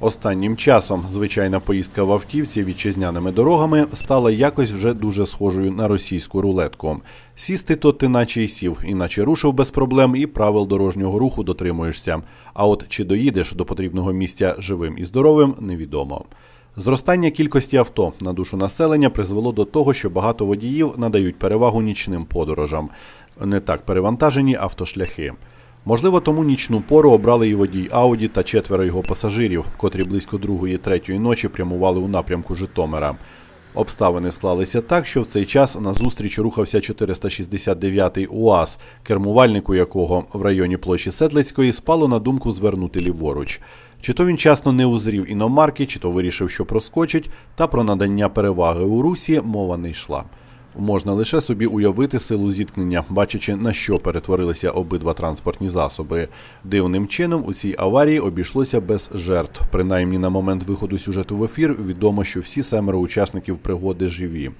Останнім часом звичайна поїздка в автівці вітчизняними дорогами стала якось вже дуже схожою на російську рулетку. Сісти то ти наче й сів, іначе рушив без проблем і правил дорожнього руху дотримуєшся. А от чи доїдеш до потрібного місця живим і здоровим, невідомо. Зростання кількості авто на душу населення призвело до того, що багато водіїв надають перевагу нічним подорожам. Не так перевантажені автошляхи. Можливо, тому нічну пору обрали і водій Ауді та четверо його пасажирів, котрі близько другої третьої ночі прямували у напрямку Житомира. Обставини склалися так, що в цей час назустріч рухався 469-й УАЗ, кермувальнику якого в районі площі Седлицької спало на думку звернути ліворуч. Чи то він часно не узрів іномарки, чи то вирішив, що проскочить, та про надання переваги у русі мова не йшла. Можна лише собі уявити силу зіткнення, бачачи на що перетворилися обидва транспортні засоби. Дивним чином у цій аварії обійшлося без жертв. Принаймні на момент виходу сюжету в ефір відомо, що всі семеро учасників пригоди живі.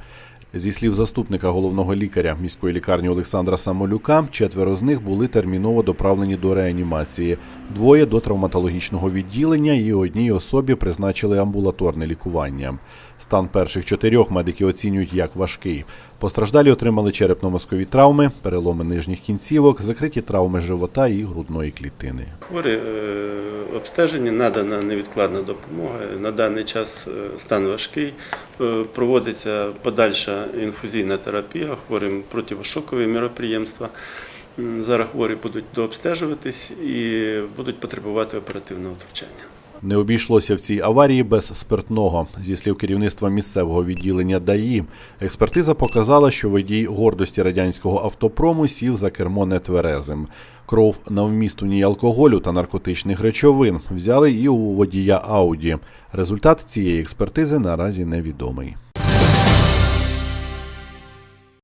Зі слів заступника головного лікаря міської лікарні Олександра Самолюка, четверо з них були терміново доправлені до реанімації, двоє до травматологічного відділення і одній особі призначили амбулаторне лікування. Стан перших чотирьох медики оцінюють як важкий. Постраждалі отримали черепно-мозкові травми, переломи нижніх кінцівок, закриті травми живота і грудної клітини. Хворі е, обстежені, надана невідкладна допомога. На даний час е, стан важкий. Е, Проводиться подальша інфузійна терапія, хворим противошокові міроприємства. Зараз хворі будуть дообстежуватись і будуть потребувати оперативного втручання. Не обійшлося в цій аварії без спиртного. Зі слів керівництва місцевого відділення ДАІ, експертиза показала, що водій гордості радянського автопрому сів за кермо нетверезим. Кров на вмісту ні алкоголю та наркотичних речовин взяли і у водія Ауді. Результат цієї експертизи наразі невідомий.